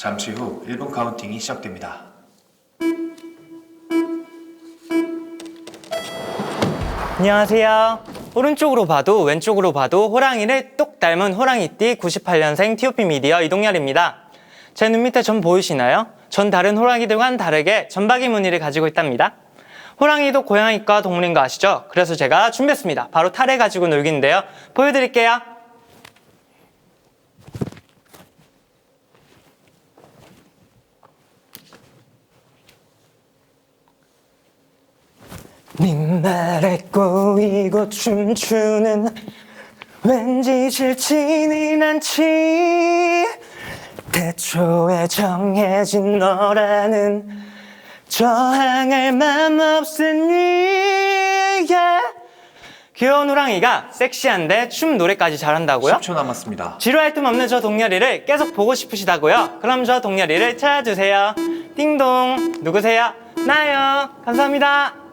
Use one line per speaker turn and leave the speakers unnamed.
잠시 후 1분 카운팅이 시작됩니다.
안녕하세요. 오른쪽으로 봐도 왼쪽으로 봐도 호랑이를 똑 닮은 호랑이띠 98년생 TOP 미디어 이동열입니다. 제 눈 밑에 점 보이시나요? 전 다른 호랑이들과는 다르게 점박이 무늬를 가지고 있답니다. 호랑이도 고양이과 동물인 거 아시죠? 그래서 제가 준비했습니다. 바로 탈을 가지고 놀기인데요. 보여드릴게요. 네 말에 꼬이고 춤추는 왠지 싫지는 않지 대초에 정해진 너라는 저항할 맘 없으니 yeah. 귀여운 호랑이가 섹시한데 춤 노래까지 잘한다고요?
10초 남았습니다.
지루할 틈 없는 저 동열이를 계속 보고 싶으시다고요? 그럼 저 동열이를 찾아주세요 띵동 누구세요? 나요 감사합니다